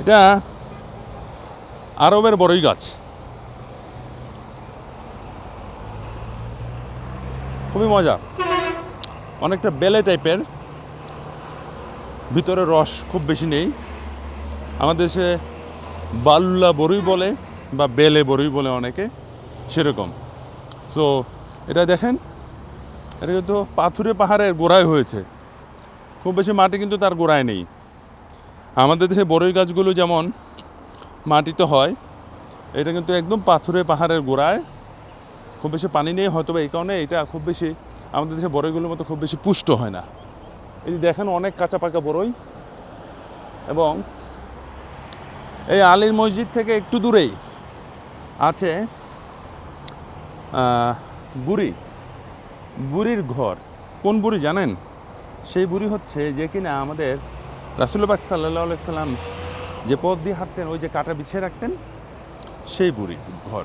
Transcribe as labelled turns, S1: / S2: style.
S1: এটা আরবের বড়ই গাছ। খুবই মজা। অনেকটা বেলে টাইপের। ভিতরে রস খুব বেশি নেই। আমাদের দেশে বাল্লা বড়ই বলে বা বেলে বড়ই বলে অনেকে সেরকম। সো এটা দেখেন, এটা কিন্তু পাথুরে পাহাড়ের গোড়ায় হয়েছে। খুব বেশি মাটি কিন্তু তার গোড়ায় নেই। আমাদের দেশে বড়ই গাছগুলো যেমন মাটিতে হয়, এটা কিন্তু একদম পাথুরে পাহাড়ের গোড়ায়। খুব বেশি পানি নেই হয়তো এই কারণে এটা খুব বেশি আমাদের দেশে বড়ইগুলোর মতো খুব বেশি পুষ্ট হয় না। এই দেখেন অনেক কাঁচা পাকা বড়ই এবং এই আলীর মসজিদ থেকে একটু দূরেই আছে বুড়ি, বুড়ির ঘর। কোন বুড়ি জানেন? সেই বুড়ি হচ্ছে যে কিনা আমাদের রাসুল্লাহ সাল্লাহ সাল্লাম যে পথ দিয়ে হাঁটতেন, ওই যে কাটা বিছিয়ে রাখতেন, সেই বুড়ি ঘর।